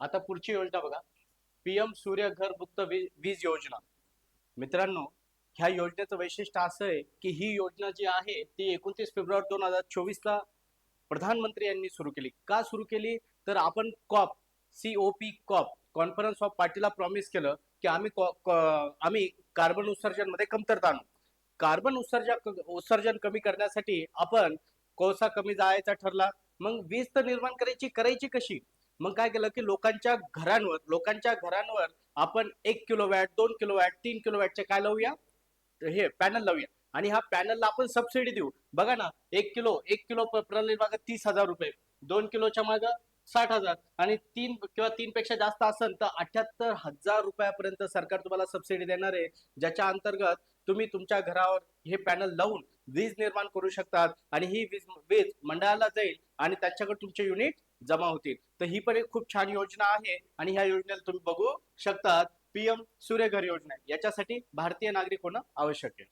आता पुढची योजना बघा. पीएम सूर्य घर मुक्त वीज योजना. मित्रांनो ह्या योजनेचं वैशिष्ट्य असं आहे की ही योजना जी आहे ती एकोणतीस फेब्रुवारी दोन हजार चोवीस ला प्रधानमंत्री यांनी सुरू केली. का सुरू केली? तर आपण COP C O P COP conference of पार्टीला प्रॉमिस केलं की आम्ही आम्ही कार्बन उत्सर्जनमध्ये कमतरता आणू. कार्बन उत्सर्जन उत्सर्जन कमी करण्यासाठी आपण कोळसा कमी जायचा ठरला. मग वीज तर निर्माण करायची करायची कशी? मग काय केलं की लोकांच्या घरांवर लोकांच्या घरांवर आपण एक किलो वॅट दोन किलो वॅट तीन किलो वॅटचे काय लावूया? हे पॅनल लावूया. आणि ह्या पॅनलला आपण सबसिडी देऊ. बघा ना एक किलो एक किलो प- प्रणाली मागं तीस हजार रुपये. दोन किलोच्या मागं साठ हजार. आणि तीन किंवा तीन पेक्षा जास्त असेल तर अठ्याहत्तर हजार रुपयापर्यंत सरकार तुम्हाला सबसिडी देणार आहे. ज्याच्या अंतर्गत तुम्ही तुमच्या घरावर हे पॅनल लावून वीज निर्माण करू शकतात. आणि ही वीज वीज मंडळाला जाईल आणि त्याच्याकडे तुमचे युनिट जमा होतील. तर ही पण एक खूप छान योजना आहे आणि ह्या योजनेला तुम्ही बघू शकतात. पीएम सूर्यघर योजना याच्यासाठी भारतीय नागरिक होणं आवश्यक आहे.